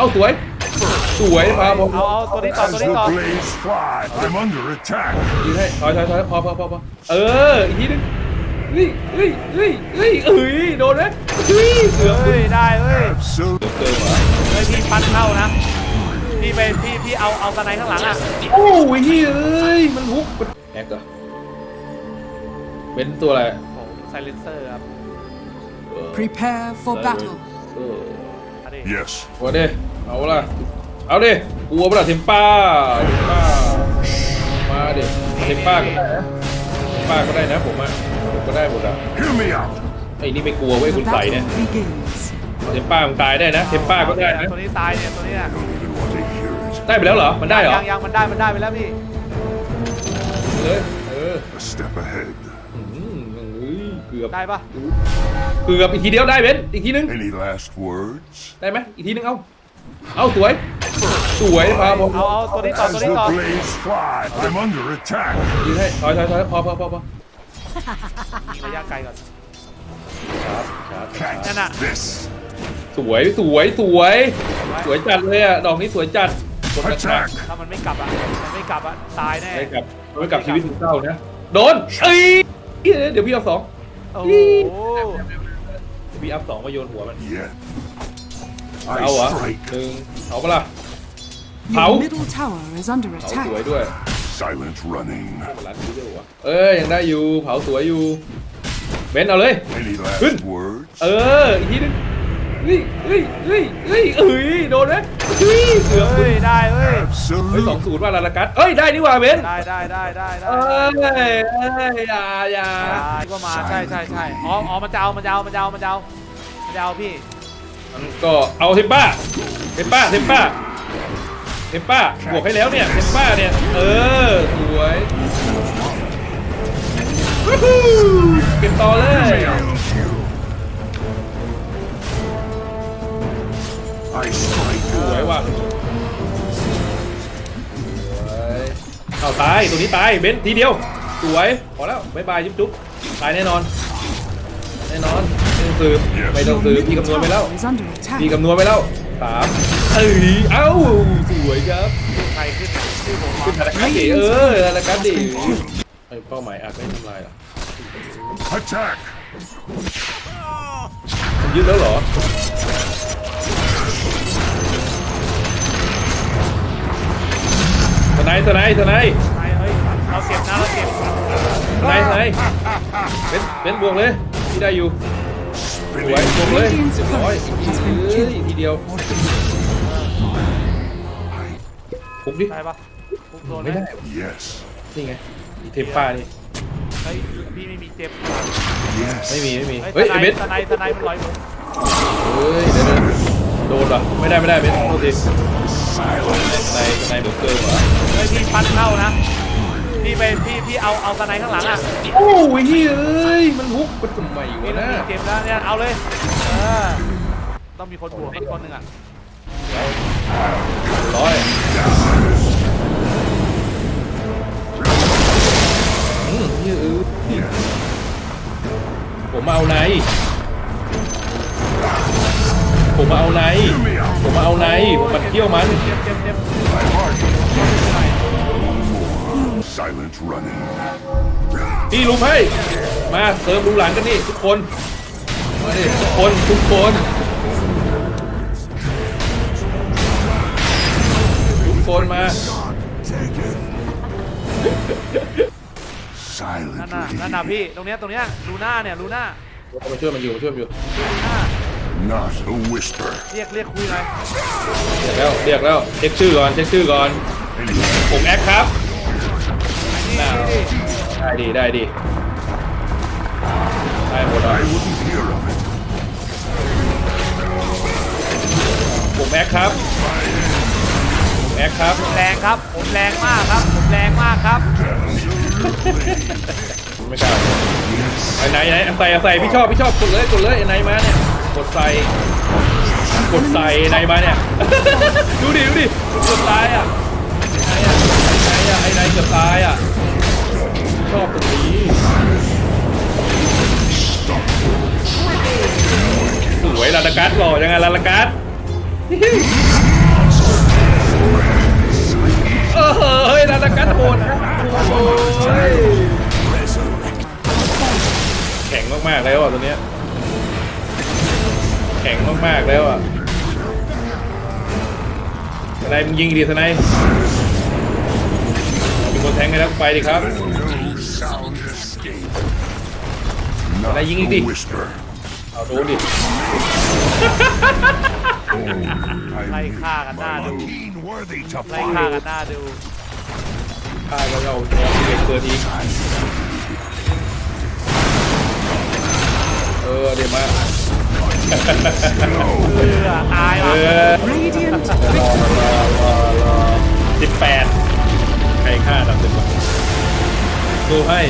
เอาสวย สวยพาผมเอาเอาตัวนี้ต่อ As ตัว the นี้ต่อ blades fly, I'm under attack. ยืนให้ถอยถอยถอยพอพอพอพอเออ อีกทีนึงเฮ้ยเฮ้ยเฮ้ยเฮ้ยเอ้ยโดนไหมเฮ้ยเกือบเฮ้ยได้เว้ย Absolutely. เกินวะเฮ้ยพี่ปันเข้านะ พี่ไปพี่พี่เอาเอาสไนข้างหลังอะ โอ้ยเฮ้ย มันฮุกแอกเหรอเป็นตัวอะไรผมไซเลนเซอร์ครับเออ Prepare for battle. เออ อันนี้ Yes. เอาดิเอาละเอาดิกลัวปะล่ะเทมป้าเทมป้า มาดิเทมป้าก็ได้นะเทมป้าก็ได้นะผมอะผมก็ได้หมดอะ Hear me out. ไอ้นี่ไม่กลัวเว้ย The คุณใส่เนี่ย battle begins. เทมป้ามันตายได้นะ เทมป้าก็ได้นะ ตัวนี้ตายเนี่ยตัวนี้น่ะ I don't even want to hear it. ได้ไปแล้วเหรอ มันได้เหรอยังยังมันได้มันได้ไปแล้วพี่ เลย เออ A step ahead. อืมเฮ้ยเกือบได้ปะเกือบอีกทีเดียวได้เบนอีกทีนึง Any last words? ได้ไหมอีกทีนึงเอาเอาสวย สวยพาผมเอาเอาตัวนี้ต่อ As ตัว the นี้ต่อ blades fly, I'm under attack. ยืนให้ถอยถอยถอยพอพอพอพอระยะไกลก่อน Catch Nè, nè. this. สวยสวยสวย สวยจัดเลยอะดอกนี้สวยจัดกดกระชาก Attack. ถ้ามันไม่กลับอะมันไม่กลับอะตายแน่ไม่กลับไม่กลับชีวิตถึงเศร้านะ โดนเอ้ยเดี๋ยวพี่เอาสอง โอ้โหเดี๋ยวพี่เอาสองมาโยนหัวมัน Yet. เอาเหรอ I strike. หนึ่งเอาปะล่ะ Your Hảo. middle tower is under เผาสวย attack. ด้วย Silent running. ร้านนี้ด้วยวะเอ้ยยังได้อยู่ เผาสวยอยู่ เบนเอาเลย Any Good. last words? เออ อีกทีนึง เฮ้ยเฮ้ยเฮ้ยเฮ้ยเอ้ยโดนไหมเฮ้ยเกือบเฮ้ยได้เว้ยเฮ้ยสองศูนย์ว่าลาลากัสเอ้ยได้นี่หว่าเบนได้ได้ได้ได้ได้เอ้ยเอ้ยอย่าอย่าก็มาใช่ใช่ใช่อ๋ออ๋อมันจะเอามันจะเอามันจะเอามันจะเอามันจะเอาพี่มันก็เอาเทมป้าเทมป้าเทมป้าเทมป้าบวกให้แล้วเนี่ยเทมป้าเนี่ยเออสวยวู้ฮู้เก็บต่อเลย สวยว่ะสวยเอาตายตัวนี้ตายเบนซ์ทีเดียว สวยพอแล้วบายบายจุ๊บจุ๊บตายแน่นอน แน่นอนไม่ต้องซื้อไม่ต้อง Your ซื้อพี่ middle คำนวณไปแล้ว tower is under พี่ attack. คำนวณไปแล้วสามเอ้ยเอ้าสวยครับใครขึ้นเนี่ยชื่อผมขึ้นธนาคารดิเออธนาคารดิไอ้เป้าหมายอาจไม่ทำลายหรอ Attack. มันยึดแล้วเหรอ นด์สไนด์สไนด์ใครเฮ้ยเราเก็บนะเราเก็บสไนด์สไนด์เป็นเป็นบวกเลยที่ได้อยู่สวย Spinning. บวกเลย Radiant's เรียบร้อย turret has been เอ้ย killed. ทีเดียวปุ๊บดิได้ปะปุ๊บโดนไม่ได้ Yes. นี่ไงอีเทมป้านี่เฮ้ยพี่ไม่มีเจ็บ Yes. ไม่มีไม่มีเฮ้เฮ้ยยสไอ้ไนเบนด์สไนด์สไนด์มันลอยผมเฮ้ยเดี๋ยวๆโดนเหรอไม่ได้ไม่ได้เบนโทษที Silent. ในในเบอร์เกอร์เหรอเฮ้ยพี่ปันเข้านะพี่ไปพี่พี่เอาเอาสไนด์ข้างหลังอะโอ้ยเฮ้ย มันฮุกมันทำไมมีวะต้องนะมีเกมแล้วเนี่ยเอาเลยเออต้องมีคนบวกสักคนหนึ่งอะร้อยอืมเฮ้ยเออ Yes. ผมมาเอาในผมมาเอาใน Hear me out. ผมมาเอาในผมมาเที่ยวมันเจ็บเจ็บเจ็บ My heart. Silent running. พี่ลุมให้มาเติมลุมหลังกันนี่ทุกคนมาดิทุกคนทุกคนทุกคนมา Take it. นั่นน่ะ Silently. นั่นน่ะพี่ ตรงเนี้ยตรงเนี้ยลูน่าเนี่ยลูน่า มาช่วยมันอยู่มาช่วยมันอยู่ ลูน่า Not a whisper. เรียกเรียกคุยหน่อยเรียกแล้วเรียกแล้วเช็คชื่อก่อนเช็คชื่อก่อน Any ผมแอคครับ นี่น่า นี่นี่ได้ดีได้ดีได้หมดอะ I wouldn't hear of it. ผมแอคครับผมแอคครับแรงครับ ผมแรงมากครับ ผมแรงมากครับ ไม่กล้าไอ้ไหนไหนใส่ใส่พี่ชอบพี่ชอบกดเลยกดเลยไอ้ไหนมาเนี่ยก ดใส่กดใส่ในมาเนี่ย ดูดิดูดิเกดอบตายอะไอ้อะไอ้อะไอ้นเกือบตายอะชอบตรงนี้สวยลาลากัสหล่อยังไงลาลากัสเอเฮ้ยลาลากัสโหดนโอ้ยแข็งมากๆเลยว่ะตัวเนี้ย แข็งมากๆแล้วอะทนายมึงยิงดิทนายมีคนแทงให้แล้วไปดิครับ No sound escape. Not Wala, yingig di. a whisper. เอาโดนดิไล่ฆ่ากันหน้าดู Keen worthy to ไล่ฆ่า follow. กันหน้าดูฆ่าแล้วเอาทองเด็กเกินอีกเออเดี๋ยวมา เออตายเอว่ะอ Radiant รอรอรอรอสิบแปดใครฆ่าดับสิบดูให้